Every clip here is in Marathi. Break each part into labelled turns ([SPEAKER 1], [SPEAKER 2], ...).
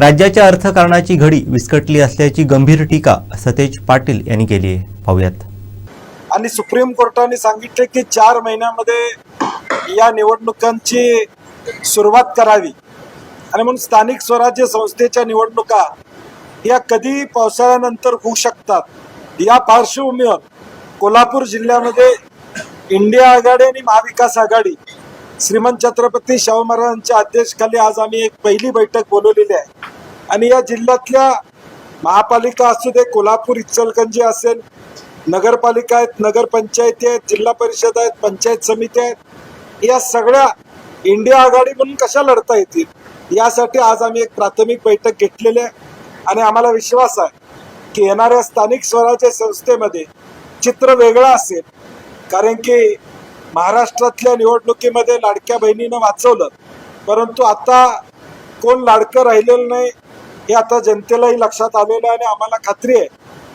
[SPEAKER 1] राज्याच्या अर्थकारणाची घडी विस्कटली असल्याची गंभीर टीका सतेज पाटील यांनी केली आहे. पाहूयात.
[SPEAKER 2] आणि सुप्रीम कोर्टाने सांगितले की चार महिन्यामध्ये या निवडणुकांची सुरुवात करावी. आणि म्हणून स्थानिक स्वराज्य संस्थेच्या निवडणुका या कधी पावसाळ्यानंतर होऊ शकतात. या पार्श्वभूमीवर कोल्हापूर जिल्ह्यामध्ये इंडिया आघाडी आणि महाविकास आघाडी श्रीमंत छत्रपती शाहू महाराजांच्या अध्यक्षखाली आज आम्ही एक पहिली बैठक बोलवलेली आहे. आणि या जिल्ह्यातल्या महापालिका असू दे कोल्हापूर इचलकंजी असेल नगरपालिका आहेत नगरपंचायती आहेत जिल्हा परिषद आहेत पंचायत समिती आहेत या सगळ्या इंडिया आघाडी म्हणून कशा लढता येतील यासाठी आज आम्ही एक प्राथमिक बैठक घेतलेली आहे. आणि आम्हाला विश्वास आहे की येणाऱ्या स्थानिक स्वराज्य संस्थेमध्ये चित्र वेगळं असेल कारण की महाराष्ट्रातल्या निवडणुकीमध्ये लाडक्या बहिणीनं वाचवलं. परंतु आता कोण लाडकं राहिलेलं नाही हे आता जनतेलाही लक्षात आलेलं आहे आणि आम्हाला खात्री आहे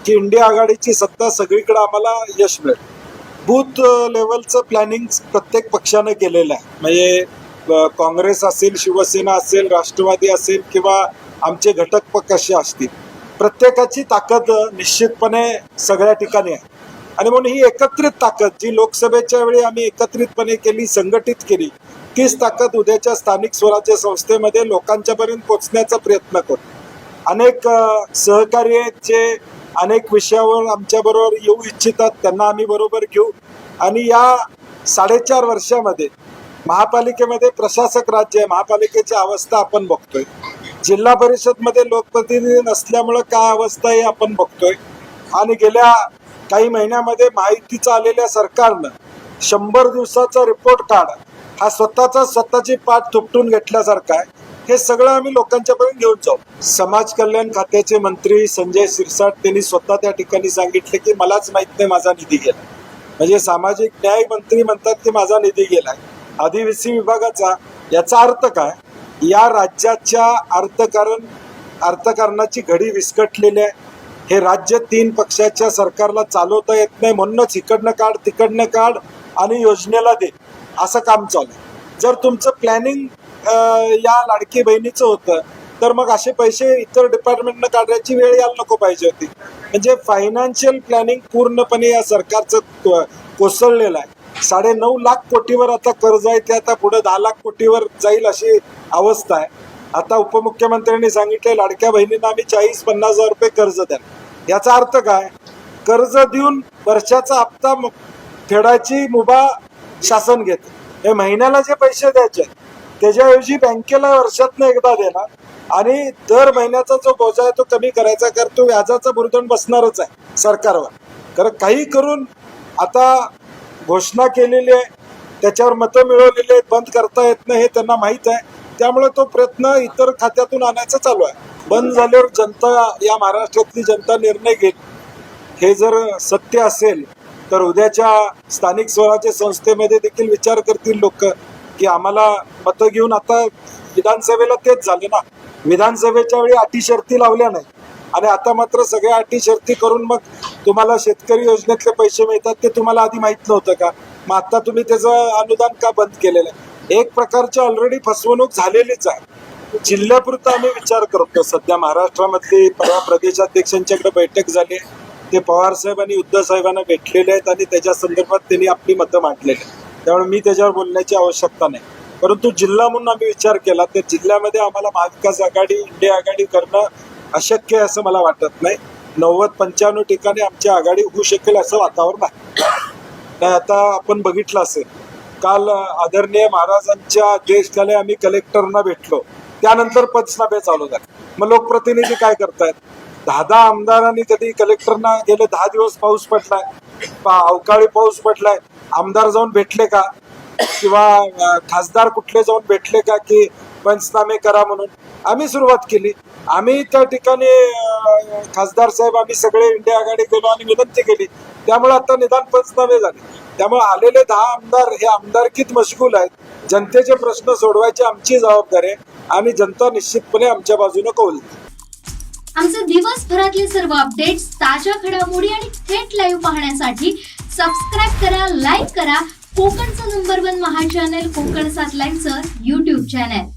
[SPEAKER 2] की इंडिया आघाडीची सत्ता सगळीकडे आम्हाला यश मिळेल. बूथ लेवलचं प्लॅनिंग प्रत्येक पक्षानं केलेलं आहे. म्हणजे काँग्रेस असेल शिवसेना असेल राष्ट्रवादी असेल किंवा आमचे घटक पक्ष असतील प्रत्येकाची ताकद निश्चितपणे सगळ्या ठिकाणी आहे. आणि म्हणून ही एकत्रित ताकद जी लोकसभेच्या वेळी आम्ही एकत्रितपणे केली संघटित केली तीच ताकद उद्याच्या स्थानिक स्वराज्य संस्थेमध्ये लोकांच्यापर्यंत पोहोचण्याचा प्रयत्न करू. अनेक सहकार्य आहेत जे अनेक विषयावर आमच्याबरोबर येऊ इच्छितात त्यांना आम्ही बरोबर घेऊ. आणि या साडेचार वर्षामध्ये महापालिकेमध्ये प्रशासक राज्य आहे महापालिकेची अवस्था आपण बघतोय. जिल्हा परिषदमध्ये लोकप्रतिनिधी नसल्यामुळं काय अवस्था आहे आपण बघतोय. आणि गेल्या काही महिन्यामध्ये माहितीचं आलेल्या सरकारनं शंभर दिवसाचा रिपोर्ट कार्ड हा स्वतःचा स्वतःची पाठ थुपटून घेतल्यासारखा आहे. हे सगळं आम्ही लोकांच्या पर्यंत घेऊन जाऊ. समाज कल्याण खात्याचे मंत्री संजय सिरसाट त्यांनी स्वतः त्या ठिकाणी सांगितले की मलाच माहीत नाही माझा निधी गेला. म्हणजे सामाजिक न्याय मंत्री म्हणतात की माझा निधी गेलाय आदिवासी विभागाचा याचा अर्थ काय? या राज्याच्या अर्थकारण अर्थकारणाची घडी विस्कटलेली आहे. हे राज्य तीन पक्षाच्या सरकारला चालवता येत नाही म्हणूनच इकडनं काढ तिकडनं काढ आणि योजनेला दे. असं काम चालू आहे. जर तुमचं प्लॅनिंग या लाडकी बहिणीचं होतं तर मग असे पैसे इतर डिपार्टमेंटनं काढण्याची वेळ यायला नको पाहिजे होती. म्हणजे फायनान्शियल प्लॅनिंग पूर्णपणे या सरकारचं कोसळलेलं आहे. साडे नऊ लाख कोटीवर आता कर्ज आहे ते आता पुढे दहा लाख कोटीवर जाईल अशी अवस्था आहे. आता उपमुख्यमंत्र्यांनी सांगितले लाडक्या बहिणींना आम्ही चाळीस पन्नास हजार रुपये कर्ज द्या याचा अर्थ काय? कर्ज देऊन वर्षाचा हप्ता फेडायची मुभा शासन घेते. हे महिन्याला जे पैसे द्यायचे त्याच्याऐवजी बँकेला वर्षातनं एकदा देणार आणि दर महिन्याचा जो बोजा आहे तो कमी करायचा कारण तो व्याजाचा बुरदंड बसणारच आहे सरकारवर. कारण काही करून आता घोषणा केलेली आहे त्याच्यावर मतं मिळवलेली आहेत बंद करता येत नाही हे त्यांना माहीत आहे. त्यामुळे तो प्रयत्न इतर खात्यातून आणायचा चालू आहे. बंद झाल्यावर जनता या महाराष्ट्रातली जनता निर्णय घेईल. हे जर सत्य असेल तर उद्याच्या स्थानिक स्वराज्य संस्थेमध्ये देखील विचार करतील लोक की आम्हाला मतं घेऊन आता विधानसभेला तेच झाले ना. विधानसभेच्या वेळी अटी शर्ती लावल्या नाही. आणि आता मात्र सगळ्या अटी शर्ती करून मग तुम्हाला शेतकरी योजनेतले पैसे मिळतात ते तुम्हाला आधी माहीत नव्हतं का? मग आता तुम्ही त्याचं अनुदान का बंद केलेलं आहे? एक प्रकारची ऑलरेडी फसवणूक झालेलीच आहे. जिल्ह्यापुरता आम्ही विचार करतो. सध्या महाराष्ट्रामधली परवा प्रदेशाध्यक्षांच्याकडे बैठक झाली. आहे. ते पवार साहेब आणि उद्धव साहेबांना भेटलेले आहेत आणि त्याच्या संदर्भात त्यांनी आपली मतं मांडलेली त्यामुळे मी त्याच्यावर बोलण्याची आवश्यकता नाही. परंतु जिल्हा म्हणून आम्ही विचार केला तर जिल्ह्यामध्ये आम्हाला महाविकास आघाडी इंडिया आघाडी करणं अशक्य आहे असं मला वाटत नाही. नव्वद पंच्याण्णव ठिकाणी आमची आघाडी होऊ शकेल असं वातावरण आहे. आता आपण बघितलं असेल काल आदरणीय महाराजांच्या आदेशाखाली आम्ही कलेक्टरना भेटलो. त्यानंतर पदसभे चालू झाले. मग लोकप्रतिनिधी काय करतायत? दहा दहा आमदारांनी कधी कलेक्टरना गेले दहा दिवस पाऊस पडलाय. अवकाळी पाऊस पडलाय. आमदार जाऊन भेटले का? किंवा खासदार कुठले जाऊन भेटले का की पंचनामे करा म्हणून? आम्ही सुरुवात केली. आम्ही त्या ठिकाणी खासदार साहेब आम्ही सगळे इंडिया आघाडी गेलो आणि विनंती केली. त्यामुळे आता निदान पंचनामे झाले. त्यामुळे आलेले दहा आमदार हे आमदारकीत मशगूल आहेत. जनतेचे प्रश्न सोडवायची आमची जबाबदारी आहे आणि जनता निश्चितपणे आमच्या बाजूने कौल
[SPEAKER 3] आमचे दिवसभरातले सर्व अपडेट्स ताज्या घडामोडी आणि थेट लाईव्ह पाहण्यासाठी सबस्क्राईब करा लाईक करा. कोकणचं नंबर वन महा चॅनल कोकण सात लाईव्हचं युट्यूब चॅनल